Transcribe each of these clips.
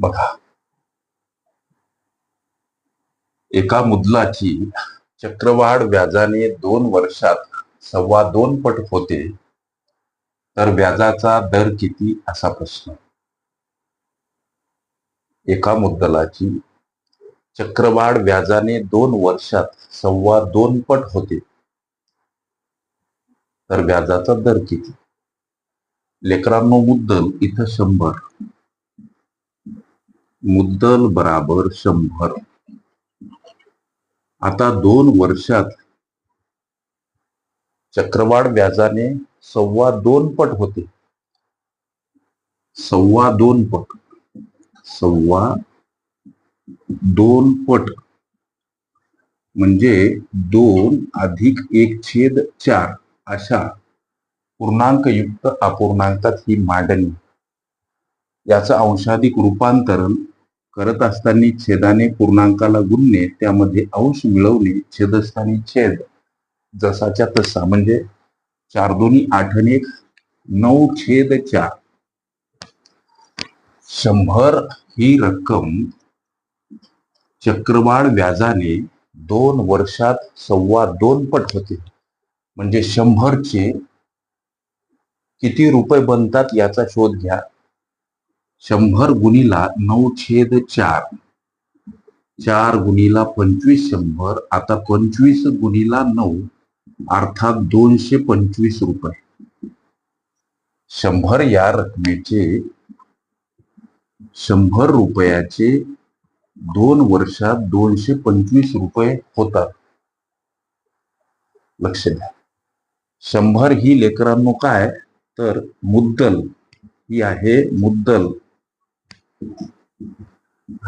बघा. एका मुदलाची चक्रवाढ व्याजाने दोन वर्षात सव्वा दोन पट होते. तर व्याजाचा दर किती? असा प्रश्न. एका मुद्दलाची चक्रवाढ व्याजाने दोन वर्षात सव्वा दोन पट होते. तर व्याजाचा दर किती? लेकरांनो मुद्दल इथं शंभर. मुद्दल बराबर शंभर. आता दोन वर्षात चक्रवाढ व्याजाने सव्वा दोन पट होते. सव्वा दोन पट. सव्वा दोन पट. म्हणजे दोन अधिक एक छेद चार अशा पूर्णांकयुक्त अपूर्णांकात ही मांडणी याचं अंशाधिक रूपांतरण करत असताना छेदाने पूर्णांकाला गुणणे त्यामध्ये अंश मिळवणे छेदस्थानी छेद जसाच्या तसा. म्हणजे चार दोन्ही आठ आणि एक नऊ छेद चार. शंभर ही रक्कम चक्रवाढ व्याजाने दोन वर्षात सव्वा दोन पट होते. म्हणजे शंभरचे किती रुपये बनतात याचा शोध घ्या. शंभर गुणीला नऊ छेद चार. चार गुणीला पंचवीस शंभर आता पंचवीस गुणीला नऊ अर्थात दोनशे पंचवीस रुपये. शंभर या रकमेचे शंभर रुपयाचे दोन वर्षात दोनशे पंचवीस रुपये होतात. लक्ष द्या. शंभर ही लेकरांनो काय? तर मुद्दल ही आहे मुद्दल.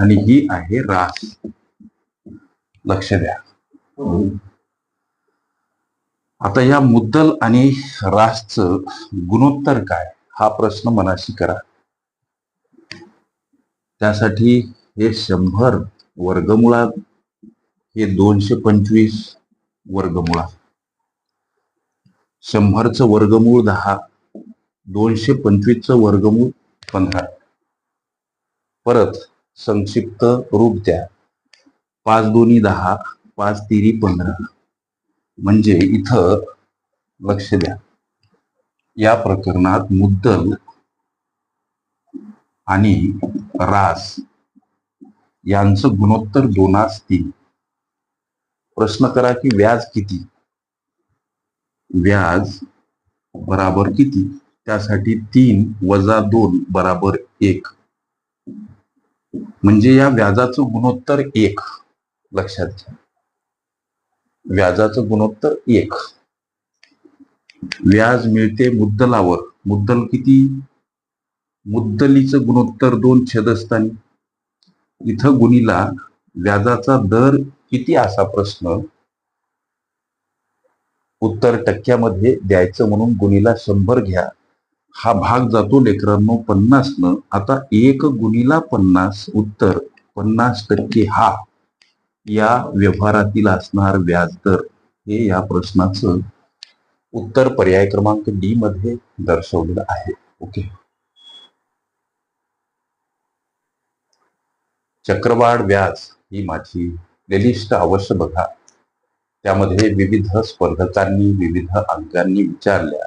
आणि ही आहे रास. लक्ष द्या. आता या मुद्दल आणि रासच गुणोत्तर काय? हा प्रश्न मनाशी करा. त्यासाठी हे शंभर वर्गमुळात हे दोनशे पंचवीस वर्गमुळात शंभरचं वर्गमूळ दहा दोनशे पंचवीसचं वर्गमूळ पंधरा. परत संक्षिप्त रूप द्या. पाच दोन्ही दहा पाच तिरी पंधरा. म्हणजे इथं लक्ष द्या. या प्रकरणात मुद्दल आणि रास यांचं गुणोत्तर दोनास तीन. प्रश्न करा की व्याज किती? व्याज बराबर किती? त्यासाठी तीन वजा दोन बराबर एक. म्हणजे या व्याजाचं गुणोत्तर एक. लक्षात घ्या. व्याजाचं गुणोत्तर एक. व्याज मिळते मुद्दलावर. मुद्दल किती? मुद्दलीचं गुणोत्तर दोन छेदस्थानी. इथं गुणीला व्याजाचा दर किती असा प्रश्न? उत्तर टक्क्यामध्ये द्यायचं म्हणून गुणीला शंभर घ्या. हा भाग जातो लेकरांनो पन्नास न. आता एक गुणीला पन्नास उत्तर. पन्नास टक्के हा. या व्यवहारातील असणार व्याजदर. हे या प्रश्नाचं उत्तर पर्याय क्रमांक डी मध्ये दर्शवलेलं आहे. ओके. चक्रवाढ व्याज ही माझी प्लेलिस्ट अवश्य बघा. त्यामध्ये विविध स्पर्धकांनी विविध अंकांनी विचारल्या.